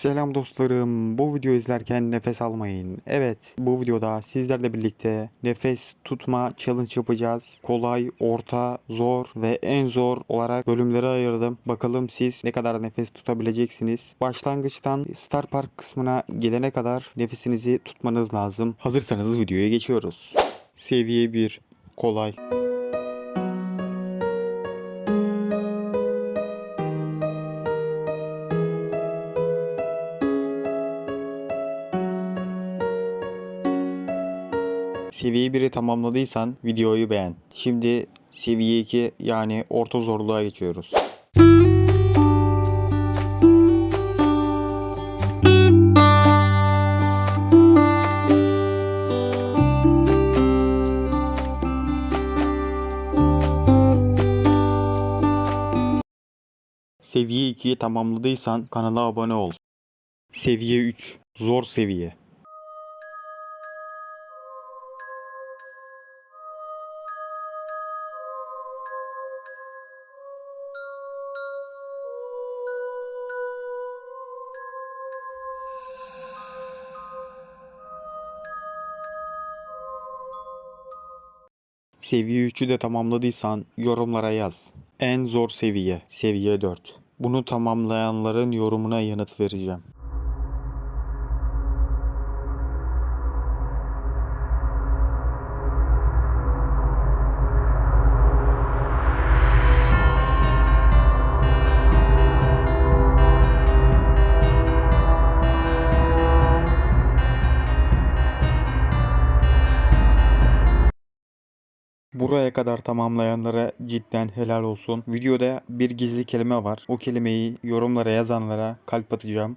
Selam dostlarım. Bu videoyu izlerken nefes almayın. Evet, bu videoda sizlerle birlikte nefes tutma challenge yapacağız. Kolay, orta, zor ve en zor olarak bölümlere ayırdım. Bakalım siz ne kadar nefes tutabileceksiniz. Başlangıçtan Star Park kısmına gelene kadar nefesinizi tutmanız lazım. Hazırsanız videoya geçiyoruz. Seviye 1 kolay. Seviye 1'i tamamladıysan videoyu beğen. Şimdi seviye 2 yani orta zorluğa geçiyoruz. Seviye 2'yi tamamladıysan kanala abone ol. Seviye 3 zor seviye. Seviye 3'ü de tamamladıysan yorumlara yaz. En zor seviye, seviye 4. Bunu tamamlayanların yorumuna yanıt vereceğim. Buraya kadar tamamlayanlara cidden helal olsun. Videoda bir gizli kelime var. O kelimeyi yorumlara yazanlara kalp atacağım.